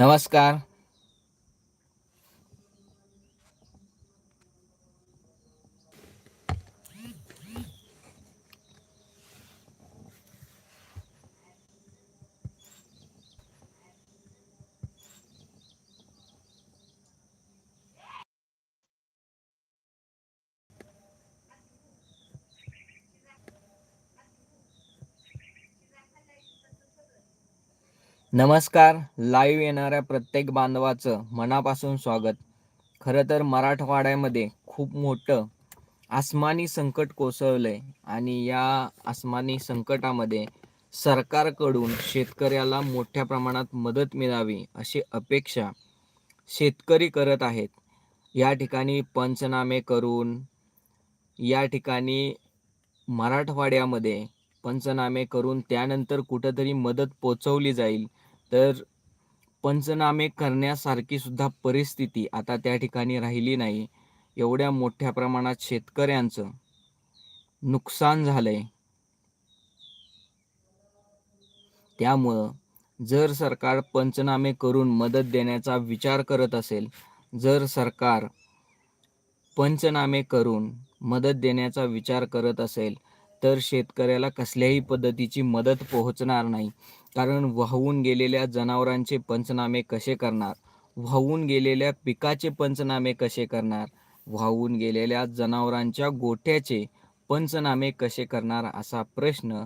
नमस्कार नमस्कार लाईव्ह येणाऱ्या प्रत्येक बांधवाचं मनापासून स्वागत. खरं तर मराठवाड्यामध्ये खूप मोठं आसमानी संकट कोसळलंय आणि या आसमानी संकटामध्ये सरकारकडून शेतकऱ्याला मोठ्या प्रमाणात मदत मिळावी अशी अपेक्षा शेतकरी करत आहेत. या ठिकाणी पंचनामे करून या ठिकाणी मराठवाड्यामध्ये पंचनामे करून त्यानंतर कुठंतरी मदत पोचवली जाईल तर पंचनामे करण्यासारखी सुद्धा परिस्थिती आता त्या ठिकाणी राहिली नाही. एवढ्या मोठ्या प्रमाणात शेतकऱ्यांचं नुकसान झालंय. त्यामुळं जर सरकार पंचनामे करून मदत देण्याचा विचार करत असेल जर सरकार पंचनामे करून मदत देण्याचा विचार करत असेल तर शेतकऱ्याला कसल्याही पद्धतीची मदत पोहोचणार नाही. कारण वाहून गेलेल्या जनावरांचे पंचनामे कसे करणार? वाहून गेलेल्या पिकाचे पंचनामे कसे करणार? वाहून गेलेल्या जनावरांच्या गोठ्याचे पंचनामे कसे करणार असा प्रश्न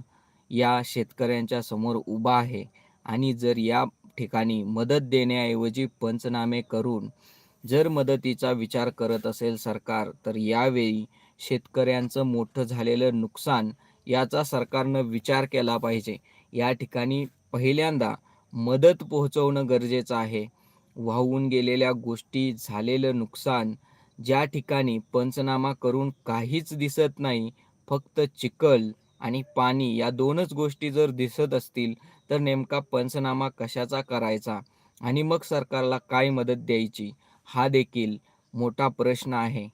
या शेतकऱ्यांच्या समोर उभा आहे. आणि जर या ठिकाणी मदत देण्याऐवजी पंचनामे करून जर मदतीचा विचार करत असेल सरकार तर यावेळी शेतकऱ्यांचं मोठं झालेलं नुकसान याचा सरकारनं विचार केला पाहिजे. या ठिकाणी पहिल्यांदा मदत पोहोचवणं गरजेचं आहे. वाहून गेलेल्या गोष्टी झालेलं नुकसान ज्या ठिकाणी पंचनामा करून काहीच दिसत नाही फक्त चिखल आणि पाणी या दोनच गोष्टी जर दिसत असतील तर नेमका पंचनामा कशाचा करायचा आणि मग सरकारला काय मदत द्यायची हा देखील मोठा प्रश्न आहे.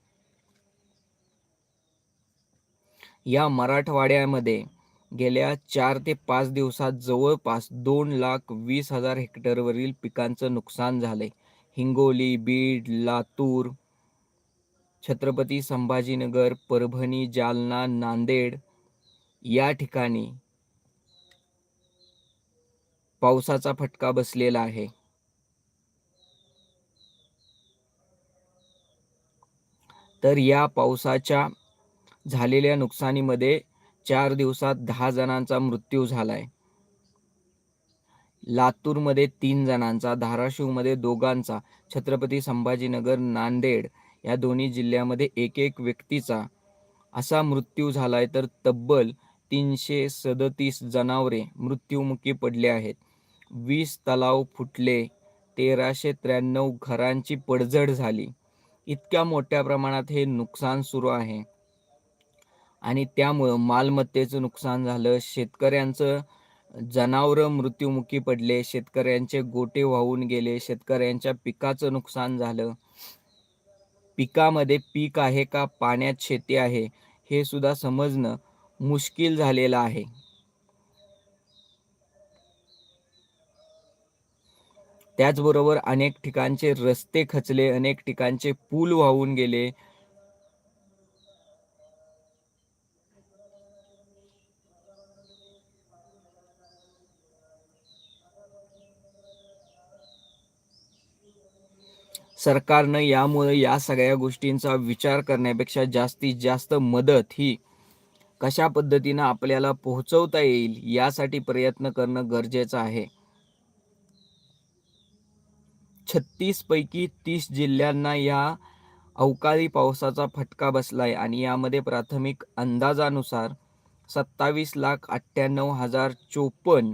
या मराठवाड्यामध्ये गेल्या चार ते पाच दिवसात जवळपास दोन लाख वीस हजार हेक्टरवरील पिकांचं नुकसान झालंय. हिंगोली बीड लातूर छत्रपती संभाजीनगर परभणी जालना नांदेड या ठिकाणी पावसाचा फटका बसलेला आहे. तर या पावसाच्या झालेल्या नुकसानीमध्ये चार दिवसात दहा जणांचा मृत्यू झालाय. लातूरमध्ये तीन जणांचा धाराशिवमध्ये दोघांचा छत्रपती संभाजीनगर नांदेड या दोन्ही जिल्ह्यामध्ये एक एक व्यक्तीचा असा मृत्यू झालाय तर तब्बल तीनशे सदतीस जनावरे मृत्युमुखी पडले आहेत. वीस तलाव फुटले तेराशे त्र्याण्णव घरांची पडझड झाली. इतक्या मोठ्या प्रमाणात हे नुकसान सुरू आहे. आणि त्यामुळं मालमत्तेचं नुकसान झालं. शेतकऱ्यांचं जनावरं मृत्युमुखी पडले. शेतकऱ्यांचे गोटे वाहून गेले. शेतकऱ्यांच्या पिकाचं नुकसान झालं. पिकामध्ये पीक आहे का? पाण्यात शेती आहे. हे सुद्धा समजणं मुश्किल झालेलं आहे. त्याचबरोबर अनेक ठिकाणचे रस्ते खचले. अनेक ठिकाणचे पूल वाहून गेले. सरकारनं यामुळे या सगळ्या गोष्टींचा विचार करण्यापेक्षा जास्तीत जास्त मदत ही कशा पद्धतीनं आपल्याला पोहोचवता येईल यासाठी प्रयत्न करणं गरजेचं आहे. छत्तीसपैकी तीस जिल्ह्यांना या अवकाळी पावसाचा फटका बसलाय आणि यामध्ये प्राथमिक अंदाजानुसार सत्तावीस लाख अठ्ठ्याण्णव हजार चोपन्न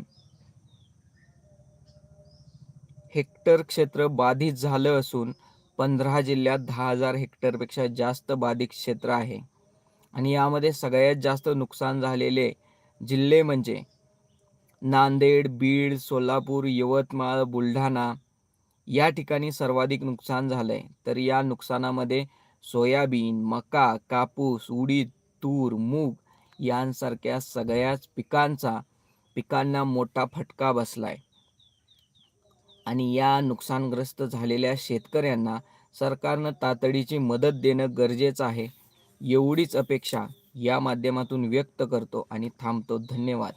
हेक्टर क्षेत्र बाधित झालं असून पंधरा जिल्ह्यात दहा हजार हेक्टरपेक्षा जास्त बाधित क्षेत्र आहे. आणि यामध्ये सगळ्यात जास्त नुकसान झालेले जिल्हे म्हणजे नांदेड बीड सोलापूर यवतमाळ बुलढाणा या ठिकाणी सर्वाधिक नुकसान झालं आहे तर या नुकसानामध्ये सोयाबीन मका कापूस उडीद तूर मूग यांसारख्या सगळ्याच पिकांचा पिकांना मोठा फटका बसला आहे आणि या नुकसानग्रस्त झालेल्या शेतकऱ्यांना सरकारनं तातडीची मदत देणं गरजेचं आहे. एवढीच अपेक्षा या माध्यमातून व्यक्त करतो आणि थांबतो. धन्यवाद.